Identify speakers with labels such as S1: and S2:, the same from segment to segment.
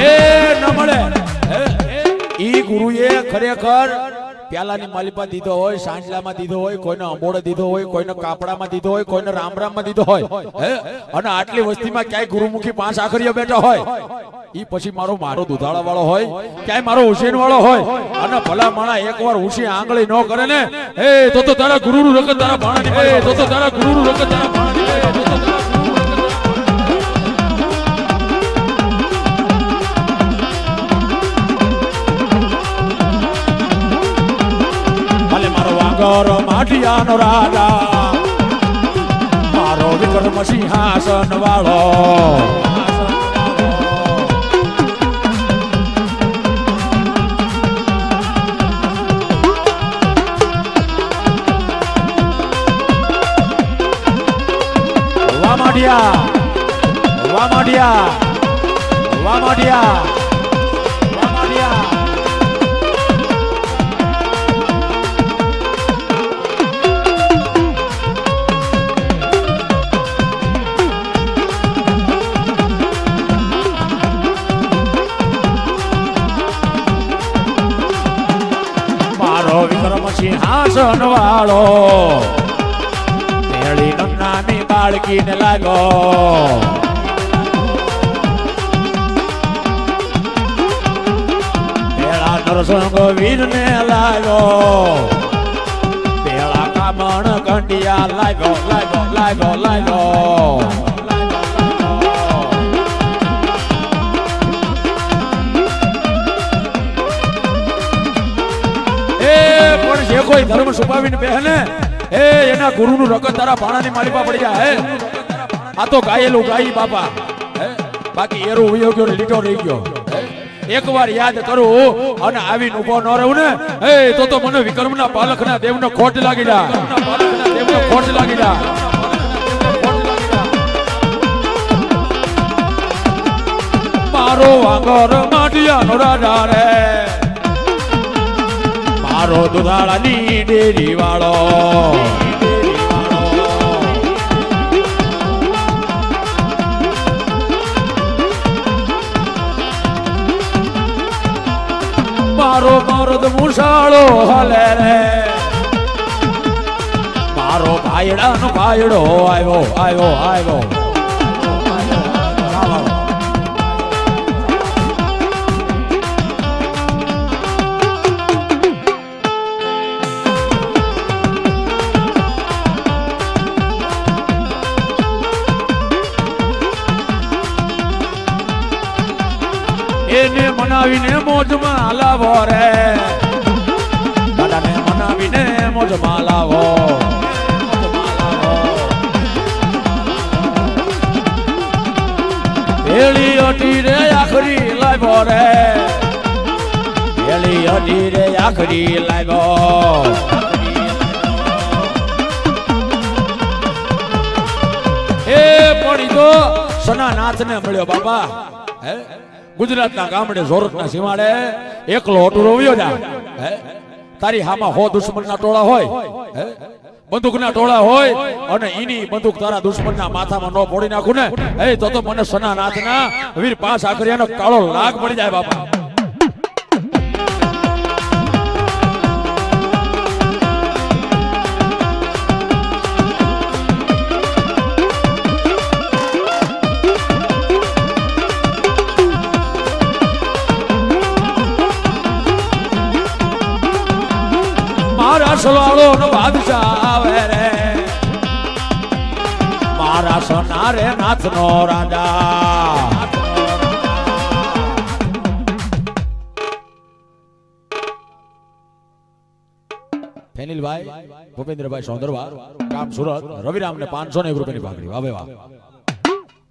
S1: એ ન મળે? ઈ ગુરુએ ખરેખર પ્યાલાની માલિપા દીધો હોય, સાંજલામાં દીધો હોય, કોઈને અંબોડે દીધો હોય, કોઈને કાપડામાં દીધો હોય, કોઈને રામરામમાં દીધો હોય, હે? અને આટલી વસ્તીમાં ક્યાંય ગુરુમુખી પાંચ આખરીઓ બેઠા હોય? ઈ પછી મારો મારો દુધાળા વાળો હોય, ક્યાંય મારો હુસેન વાળો હોય? અને ભલા માણા એકવાર હુસી આંગળી ન કરે ને? એ, તો તો તારા ગુરુનું રકત તારા ભાણા તો તો તારા ગુરુનું રકત તારા ભાણાની મારો માઠિયાનો રાજા. મારો વિક્રમ સિંહાસન વાળો. વાહ માઢિયા. વાહ બાળકીને નરસંગ વીર ને વીરને લાગો પેલા કામણ કંડિયા લાગો લાગો લાગો લાગો એ, પણ જે કોઈ ધર્મ છુપાવીને બેહને એ એના ગુરુનું રગત તારા ભાણાની માલિપા પડી જાય. આ તો ગાયેલું ગાઈ બાપા. હે? બાકી એરો ઉયો ગયો લીટો રહી ગયો. એકવાર યાદ કરું અને આવીને ઊભો ન રહું ને એ તો તો મને વિક્રમના પાલખના દેવનો ખોટ લાગી જા દેવનો ખોટ લાગી જા મારો વાંગર માટિયાનો રાજા રે. મારો દુધાળાની ડેરી વાળો મારો મરદ મુસાળો હલે રે. મારો ભાઈડાનો ભાઈડો આવ્યો આવ્યો આવ્યો. એને મનાવીને મોજમાં લાવો રે. દાદાને મનાવીને મોજમાં લાવો પેલી અટી રે આખરી લાવો રે. પેલી અટી રે આખરી લાવો એ પડી તો સનાનાથ ને મળ્યો બાબા હે? ગુજરાતના ગામડે જોરતના સીમાડે એકલો અટુરો વયો જા તારી હામાં હો દુશ્મનના ટોળા હોય. હે? બંદૂકના ટોળા હોય અને એની બંદૂક તારા દુશ્મનના માથામાં ન ફોડી નાખું ને. એ તો તો મને સનાનાથના વીર પાસ આખરિયાનો કાળો લાગ પડી જાય બાપા. રે નાથ નો રાજા ફેનિલભાઈ ભૂપેન્દ્રભાઈ સોંદરવા ગામ સુરત રવિરામ ને પાંચસો ને એક રૂપિયાની ભાગડી વાહ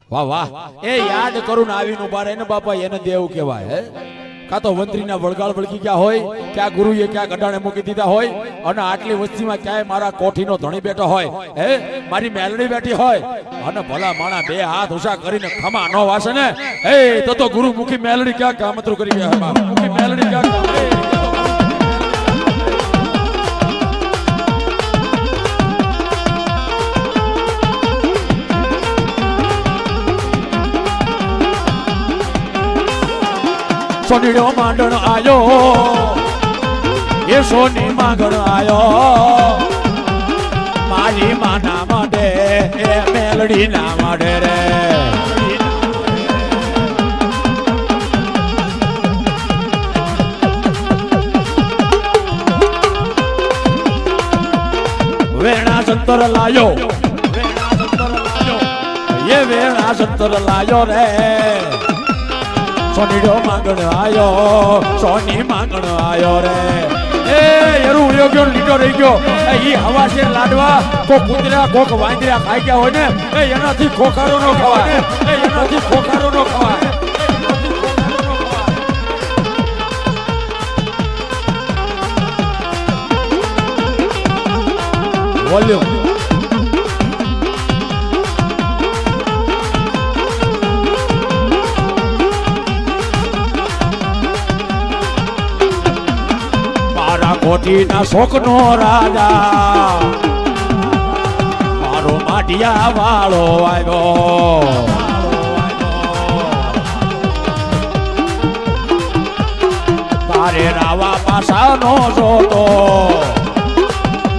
S1: વાહ વાહ. વાહ એ યાદ કરું ને આવીને બાપા, એને દેવ કહેવાય, હે? કાં તો મંત્રીના વળગાળ વળગી ગયા હોય, ક્યાં ગુરુએ ક્યાં ગઢાણે મૂકી દીધા હોય, અને આટલી વસ્તીમાં ક્યાંય મારા કોઠીનો ધણી બેઠો હોય, હે? મારી મેલડી બેઠી હોય. અને ભલા માણા બે હાથ ઉષા કરીને ખમા ન વાસે ને હે, તો તો ગુરુ મુખી મેલડી ક્યાં કામતરું કરી ગયા. મુખી મેલડી ક્યાં કામ- હે, એ તો સોનીડો માંડણ આયો. એ સોની માંગણ આયો. મારી માના માટે એ મેલડી ના માટે રે. વેણા સંતર લાયો. વેણા સંતર લાયો એ વેણા સંતર લાયો રે. સોનીડો માંગણ આયો, સોની માંગણ આયો રે. એ, એરું ઉયો ગયો લીટો રહી ગયો. એ, ઈ હવા છે લાડવા કો કુતરા કોક વાંદરા ખાઈ ગયા હોય ને એ, એનાથી ખોખારો નો ખવાય. એ, એનાથી ખોખારો નો ખવાય. વોલ્યુમ. મારા શોખનો રાજા. મારો માટિયા વાળો આવ્યો. તારે રાવા પાસાનો જોતો.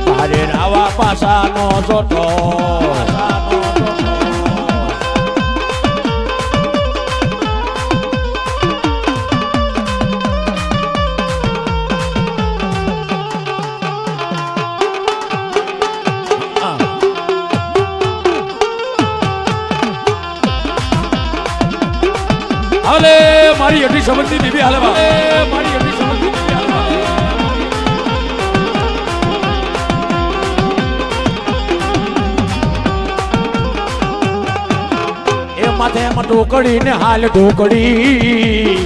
S1: તારે રાવા પાસાનો જોતો. હાલે, મારી અઢી સમજની બીબી હાલે મારી અઢી સમજની માથે એમાં ઢોકળી ને હાલ ઢોકળી.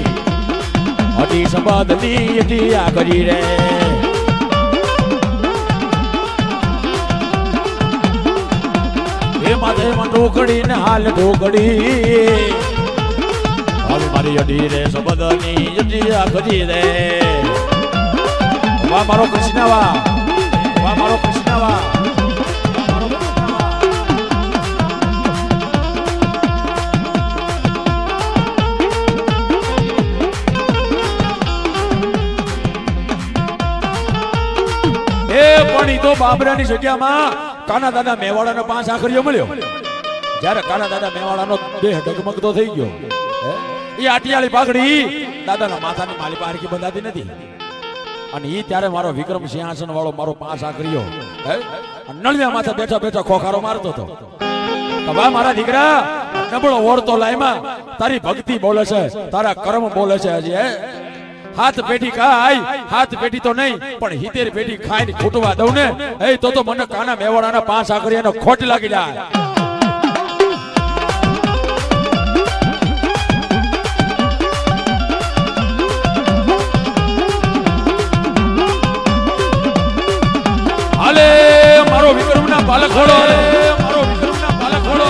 S1: અઢી સંબંધની અઢી આ કરી રે. એ માથે એમાં ઢોકળી ને હાલ ઢોકળી. મારી અઢી રે સંબંધની અઢી આ રે. વા મારો કૃષ્ણ વાહ. વાહ, મારો કૃષ્ણ વાહ. વાહ, મારો કૃષ્ણ વાહ. એ, પણ ઈ તો બાબરાની જગ્યામાં કાના દાદા મેવાડાનો પાંચ આખરીઓ મળ્યો. જ્યારે કાના દાદા મેવાડાનો દેહ ડગમગતો થઈ ગયો? ઈ આટિયાળી પાઘડી દાદાના માથાની માલી પારખી બંધાતી નથી. અને એ ત્યારે મારો વિક્રમ સિંહાસન વાળો મારો પાંચ આખરીઓ નળિયા માથે બેઠા બેઠા ખોખારો મારતો હતો. કબા મારા દીકરા, નબળો ઓળતો લાયમાં. તારી ભક્તિ બોલે છે, તારા કર્મ બોલે છે હજી હાથ પેટી ખાય, હાથ પેટી તો નહીં, પણ હિતેર પેટી ખાઈને ખૂટવા દઉં ને? એ તો તો મને કાના મેવાડાના પાંચ આકરીયાનો ખોટ લાગી જાય. મારો વિક્રમના પાલક ખોડો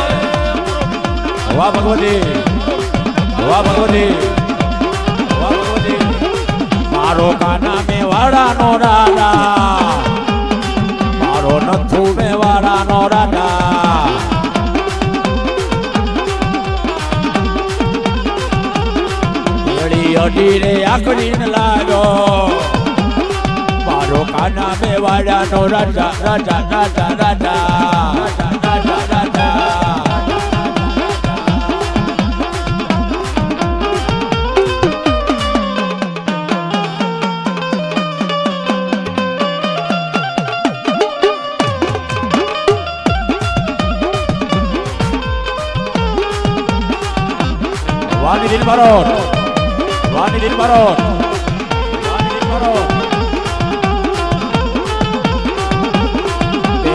S1: વાહ ભગવતી. વાહ ભગવતી. વાહ ભગવતી મારો કાના મેવાડાનો રાજા. મારો નથુ મેવાડાનો રાજા. એડી અડી રે આકડીને લાગ્યો. મારો કાના મેવાડાનો રાજા રાજા રાજા રાજા રાજા રાજા રાજા વાની દિલ ભરોટ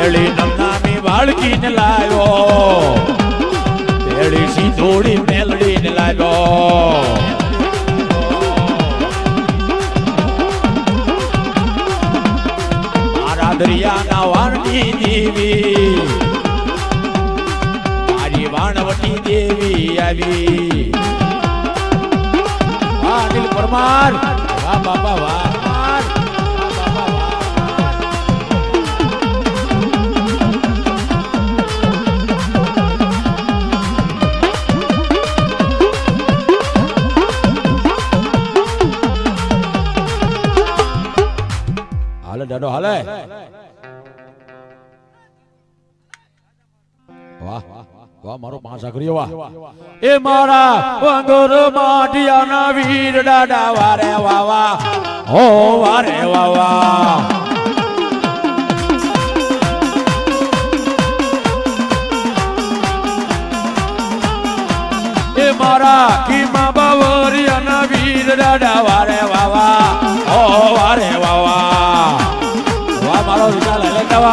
S1: વાની દિલ ભરોટ વાની દિલ ભરોટ પેલી નમનામી બાળકીને લાવ્યો. પેલી સિંધોડી મેલડીને લાવ્યો. મારા દરિયાના વાણની દેવી, મારી વાણવટી દેવી આવી. વાહ અનિલ પરમાર. વાહ બાપા વાહ વાહ. જાડો હાલે. વાહ વાહ, મારો પાંચ આખરીઓ વાહ. એ મારા વંગોર માઢિયાના વીર દાડા વારે વાવા હો, વારે વાવા મારા કીમા બાવરિયાના વીર દાડા વારે વાવા ઓ વારે વાવા એ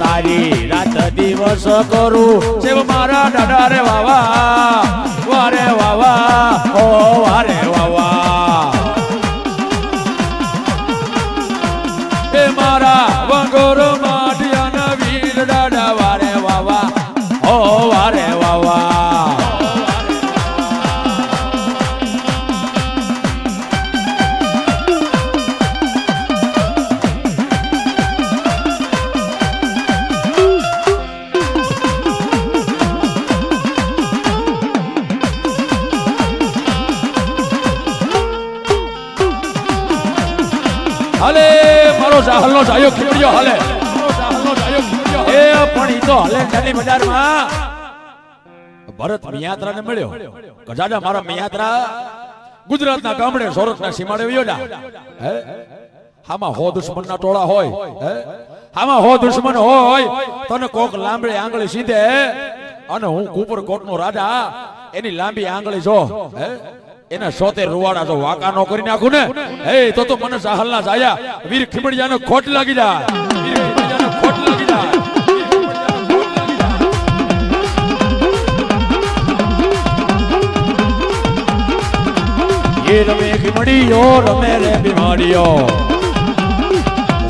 S1: તારી રાત દિવસ કરું. શિવ મારા દાદા રે વાવા. ગજાડા મારા મિયાત્રા ગુજરાતના ગામડે સોરઠના સીમાડે વયો હે? હામાં હો દુશ્મનના ટોળા હોય, હે? હો દુશ્મન હોય, તને કોક લાંબડી આંગળી સીધે અને હું કુપર કોટનો રાજા, એની લાંબી આંગળી જો એના સોતે રૂવાડા જો વાકા નો કરી નાખું ને? હે, તો તો મને સાહલના જાયા વીર ખીમડિયાનો ખોટ લાગી જાય. એ રમે ખીમડીઓ રમે રે બીમારીઓ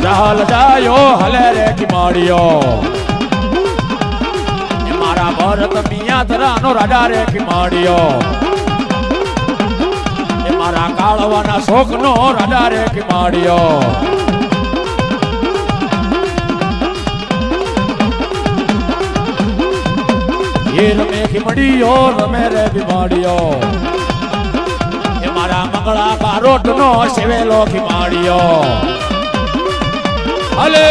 S1: જહલ જાયો, હલે રે એ મારા ભરત મિયા ધરાનો રાજા રે એ મારા કાળવાના શોખનો રાજા રે ખીમાડીયો એ રમે ખીમડીઓ રમે રે બીમાડીયો એ મંગળા બારોટનો સેવેલો ખીમાડીયો હલે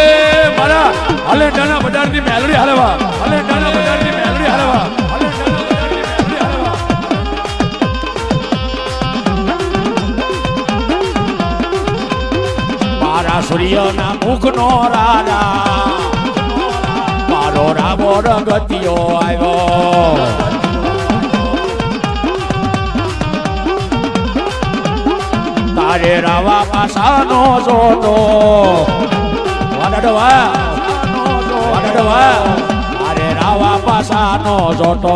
S1: મારા, હલે ડાના બજારની મેલડી હલવા, હલે હલે નાના બજારની મેલડી હલવા. મારા સૂર્યના મુખનો રાજા, મારો રામો રંગતિયો આવ્યો. તારે રાવા પાસાનો જોતો. વાડડવા વાડડવા તારે રાવા જોતો.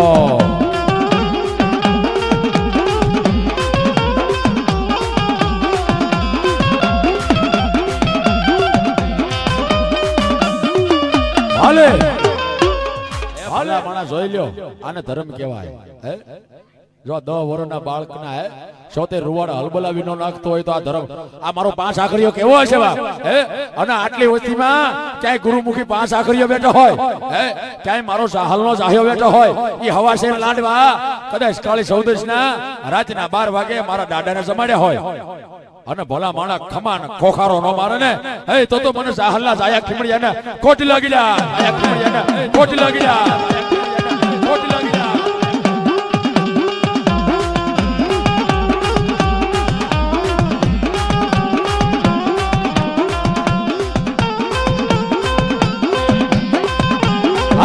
S1: હાલે. હાલે જોઈ લ્યો, આને ધર્મ કહેવાય જો દસ વર્ષના બાળકના, હે? સોતે રૂવાડા હલબલા વિનો નાખતો હોય તો આ ધર્મ. આ મારો પાંચ આખરીઓ કેવો હશે બા હે? અને આટલી વસ્તીમાં ક્યાંય ગુરુમુખી પાંચ આખરીઓ બેઠો હોય? હે? ક્યાંય મારો સાહલનો સાહ્યો બેઠો હોય? એ હવા શેર લાડવા કદાચ કાળી ચૌદશ ના રાતના બાર વાગે મારા દાદાને જમાડ્યા હોય. અને ભલા માણા ખમાન ખોખારો નો મારે ને? હે, તો તો મને સાહલના જાયા ખીમડિયા ને કોટી લાગી જા ખીમડિયા ને કોટી લાગી જા.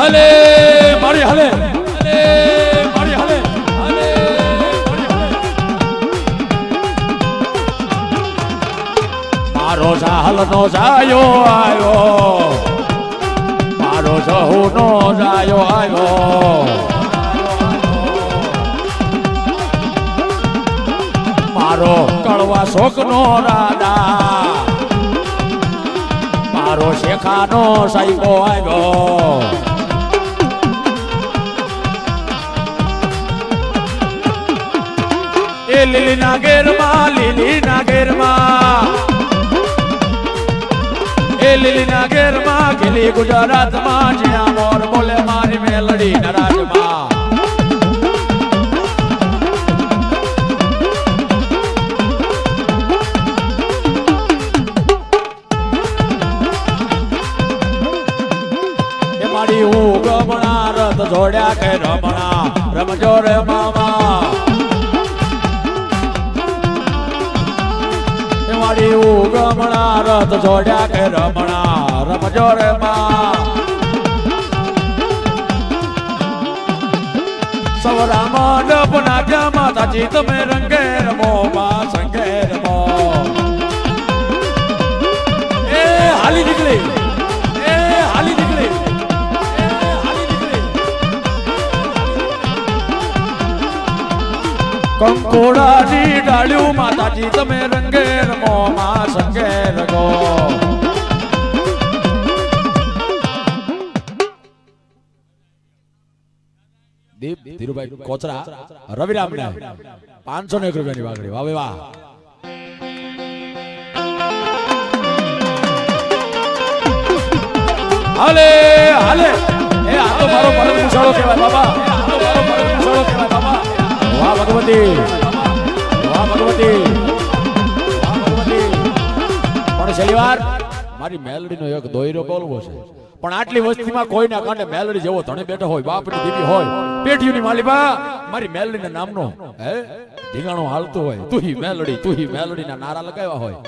S1: હાલે, મારી હાલે. મારી હાલે હાલે મારી હાલે મારો સાહલ નો જાયો આવ્યો. મારો સહુ નો જાયો આવ્યો. મારો કળવા શોક નો રાજા. મારો શેખાનો સાઈકો આવ્યો. એ લીલી નાગેરમાં લીલી નાગેરમાં એ લીલી નાગેરમાં ગીલી ગુજરાતમાં જ્યાં મોર બોલે મારી મેલડી નરાજમાં મારી હું ગમણા રથ જોડ્યા કે રમણા રમજો રે એ રમણા રથ જોડ્યા કે રમણા? રમજો રે માં. સવરા મંડપ નાટ્યા માતાજી તમે રંગે રમો માં સંગે કંકોડાની ડાળ્યું માતાજી, તમે રંગે રમો, મા સંગે રગો. દીપ ધીરુભાઈ કોચરા રવિરામ ને પાંચસો ને એક રૂપિયાની વાઘડી વાવે વાહ હાલે હાલે. એ આ તો મારો પરમ ઉછાળો કહેવાય, બાબા. આ તો મારો પરમ ભગવતી પણ છેલ્લી વાર મારી મેલડીનો એક દોયરો કાંડે મેલડી જેવો ધણે બેઠો હોય, બાપની દીવી હોય પેટીયુની માલિબા મારી મેલડીના નામનો, હે? ધીંગાણો હાલતો હોય તુહી મેલડી તુહી મેલડીના નારા લગાવ્યા હોય.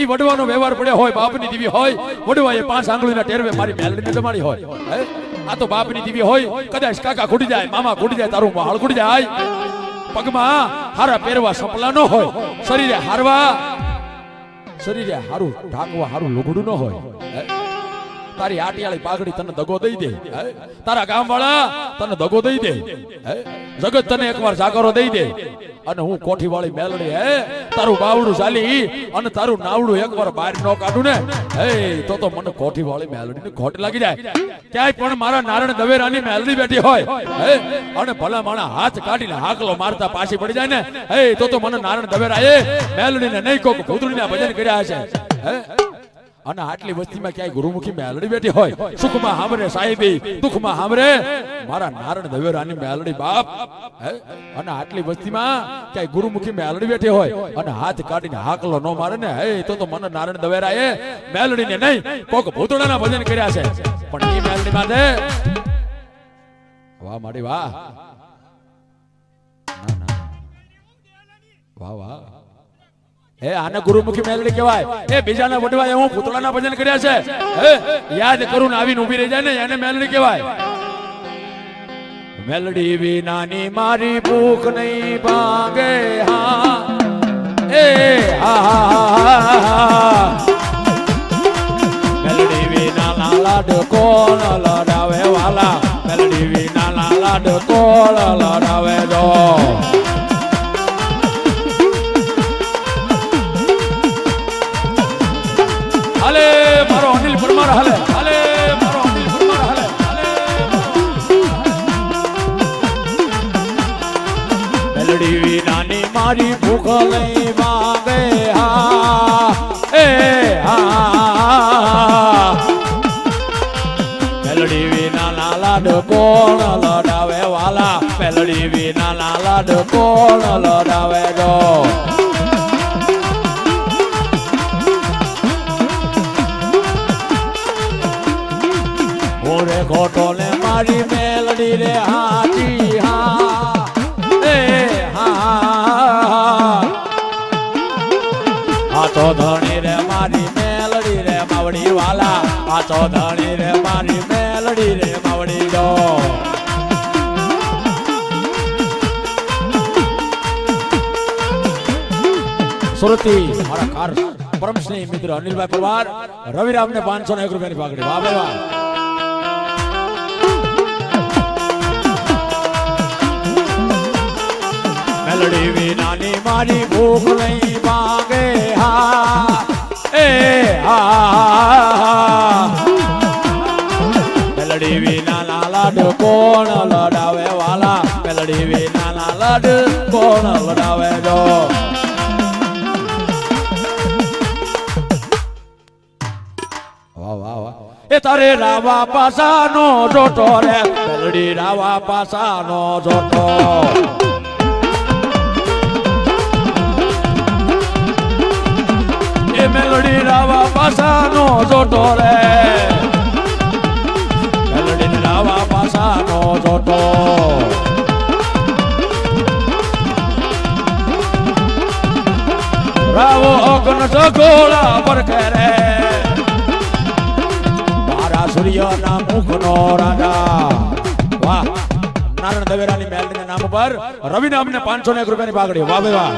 S1: એ વડવાનો વ્યવહાર પડ્યો હોય, બાપની દીવી હોય, વડવાએ પાંચ આંગળીના ટેરવે મારી મેલડીને જમાડી હોય, હે? આ તો બાપની દીવી હોય, કદાચ કાકા ખૂટી જાય, મામા ખૂટી જાય, તારું હાળ ખૂટી જાય. પગમાં હારા પહેરવા સપલા ન હોય, શરીરે હારવા, શરીરે હારું ઢાંકવા હારું લુગડું ન હોય તારી આટિયાળી પાઘડી તને દગો દઈ દે તારા ગામ વાળા તને દગો દઈ દે? જગત તને એકવાર જાગરો દઈ દે. અને હું કોઠી વાળી મેલડી, હે? તારું બાવડું ચાલી અને તારું નાવડું એકવાર બહાર ન કાઢું ને? હે, તો તો મને કોઠી વાળી મેલડી ખોટ લાગી જાય. ક્યાંય પણ મારા નારાયણ દવેરાની મેલડી બેઠી હોય, હે? અને ભલા માણા હાથ કાઢીને હાકલો મારતા પાછી પડી જાય ને? હે, તો તો મને નારાયણ એ મેલડીને નહીં કોક ભૂતળીના ભજન કર્યા છે હે? અને આટલી વસ્તીમાં ક્યાંય ગુરુમુખી મેલડી બેઠી હોય? સુખમાં હામરે સાહેબી, દુઃખમાં હામરે? મારા નારણ દવેરાની મેલડી બાપ? અને આટલી વસ્તીમાં ક્યાંય ગુરુમુખી મેલડી બેઠી હોય? અને હાથ કાઢીને હાકલો ન મારે ને? હે, તો તો મને નારાયણ મેલડી મેલડીને નહીં, કોક ભૂતડાના ભજન કર્યા છે. પણ એ મેલડી માટે વાહ માડી વાહ. ના ના. વાહ વાહ. હે આને ગુરુમુખી મેલડી કહેવાય. એ બીજાના વડવાએ હું પૂતળાના ભજન કર્યા છે. હે યાદ કરું ને આવીને ઊભી રહી જાય ને એને મેલડી કહેવાય. મેલડી વિનાની મારી ભૂખ નહીં ભાંગે હા. એ હા હા, હા. મેલડી વિના લાડ કોણ લડાવે વાલા? મેલડી વિના લાડ કોણ લડાવે જો? મારી ભૂખ લઈ માંગે હા. એ હા. મેલડી વિના ના લાડ કોણ લડાવે વાલા? મેલડી વિના ના લાડ કોણ લડાવે સુરતી, મારા કાર પરમ સ્નેહી મિત્ર અનિલભાઈ પરમાર રવિરામ ને પાંચસો એક રૂપિયાની પાકડી. વાહ વાહ મેલડી વિનાની મારી ભૂખ નહીં માંગે હા. એ, હા મેલડી વિના લાડ કોણ લડાવે વાલા? મેલડી વિના લાડ કોણ લડાવે જો? એ તારે રાવા પાસાનો જોટો રે તલડી રાવા પાસાનો જોટો એ મેલડી રાવા પાસાનો જોટો રે, મેલડી રાવા પાસાનો જોટો રાવો અગ્ન સગોળા પર તારા સૂર્યના મુખનો રાજા. વાહ, નારાયણ દવેરાની મેલડીના નામ ઉપર રવિ નામને પાંચસો ને એક રૂપિયાની પાઘડી. વાહ, ભાઈ, વાહ.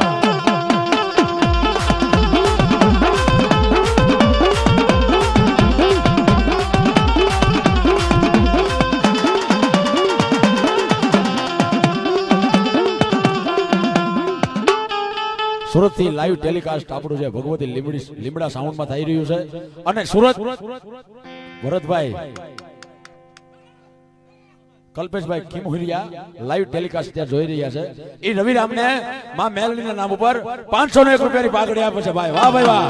S1: સુરતથી લાઈવ ટેલિકાસ્ટ આપણું છે ભગવતી લીમડી લીમડા સાઉન્ડમાં થઈ રહ્યું છે. અને સુરત ભરતભાઈ કલ્પેશભાઈ કિમુહરિયા લાઈવ ટેલિકાસ્ટ ત્યાં જોઈ રહ્યા છે. એ રવિરામને માં મેલડીના નામ ઉપર પાંચસો ને એક રૂપિયાની પાઘડી આપે છે ભાઈ. વાહ ભાઈ, વાહ.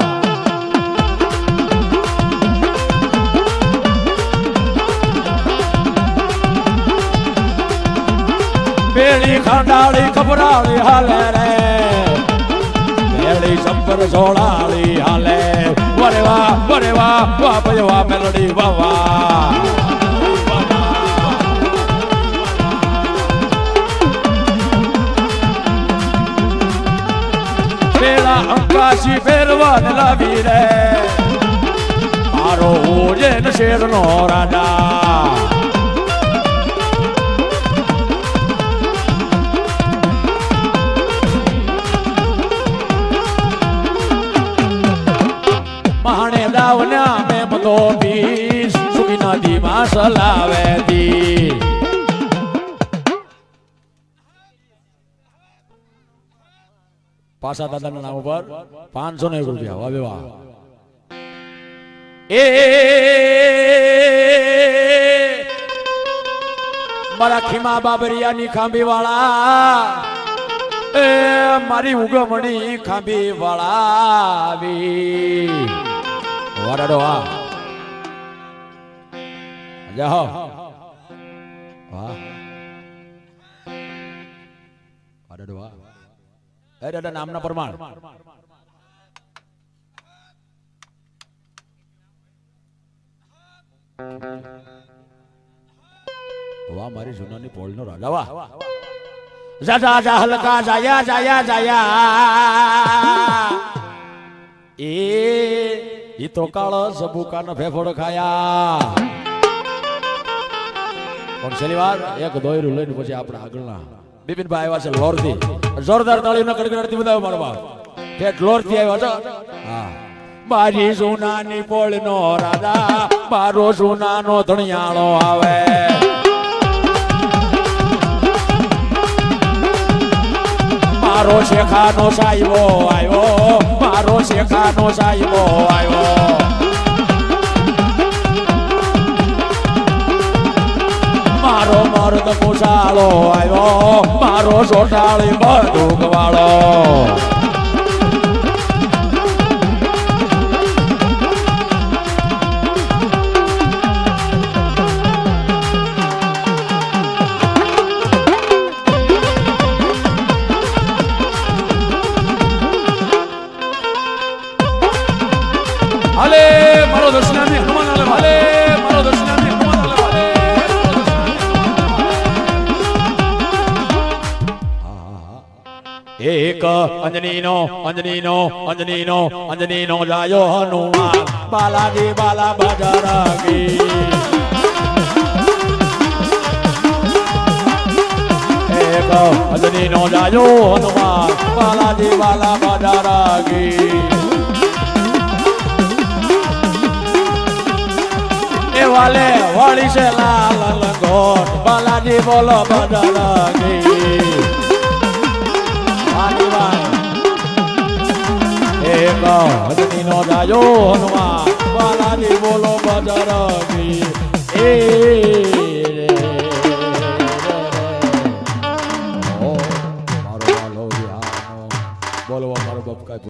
S1: બેડી ખાંડાળી ખબરાળી હાલે રે. બેડી સંપર જોડાળી હાલે વાહ વરે વાહ ભાઈ વાહ મેલડી વાહ વાહ. અંકાશી ફેરવાને લાવી રે. મારો ઓજેન શેરનો રાજા. માણે દાવના મેં સુખી નદી સલાવે પાસા દાદાના નામ ઉપર પાંચસો ને રૂપિયા. વાહ વાહ એ મારા ખીમા બાબરિયાની ખાંભી વાળા એ મારી ઉગમણી ખાંભી વાળા આવી જાહો વાહ. વરડો વાહ. એ દાદા નામના પ્રમાણ. વાહ મારી જૂનાની પોળનો રાજા વાહ. જા જા જા હલકા જાયા જાયા જાયા. એ ઈ તો કાળો સબુકાનો ફેફડો ખાયા. પણ છેલ્લી વાર એક દોયરું લઈને પછી આપણે આગળના બિપિનભાઈ આવ્યા છે લોરથી. જોરદાર તાળીનો કડકડાટથી બધા મારો બાપ ઠેઠ લોરથી આવ્યા છો. હા. મારી સોનાની પોળનો રાજા, મારો જૂનાનો ધણિયાળો આવે. મારો શેખાનો સાયવો આવ્યો, મારો શેખાનો સાયવો આવ્યો. મુસાળો આવ્યો મારો સોટાળી બંદૂક વાળો એક અંજનીનો અંજનીનો અંજનીનો અંજનીનો જાયો હનુમાન બાલાજી બાલા બજરાગી એક અંજનીનો જાયો હનુમાન બાલાજી બાલા બજરાગી વાલે વાળી છે લાલ લંગોટ બાલાજી બોલો બદલાગી એક હદનીનો જાયો હનુમાન બાલાજી બોલો બદરગી એ